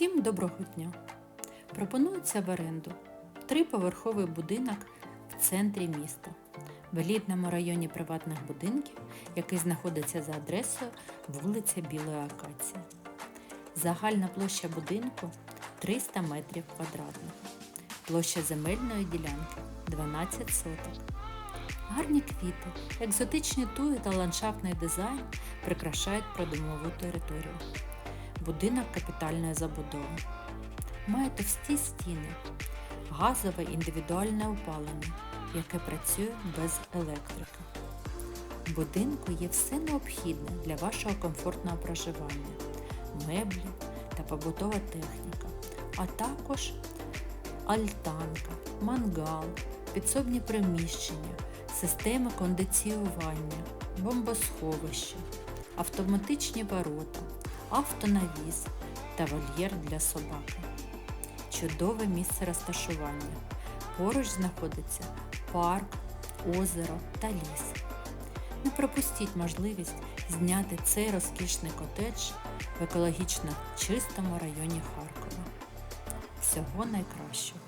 Всім доброго дня! Пропонується в оренду триповерховий будинок в центрі міста, в елітному районі приватних будинків, який знаходиться за адресою вулиця Білої Акації. Загальна площа будинку 300 метрів квадратних. Площа земельної ділянки 12 соток. Гарні квіти, екзотичні туї та ландшафтний дизайн прикрашають придомову територію. Будинок капітальної забудови. Має товсті стіни, газове індивідуальне опалення, яке працює без електрики. В будинку є все необхідне для вашого комфортного проживання, меблі та побутова техніка, а також альтанка, мангал, підсобні приміщення, системи кондиціювання, бомбосховище, автоматичні ворота, автонавіс та вольєр для собаки. Чудове місце розташування. Поруч знаходиться парк, озеро та ліс. Не пропустіть можливість зняти цей розкішний котедж в екологічно чистому районі Харкова. Всього найкращого!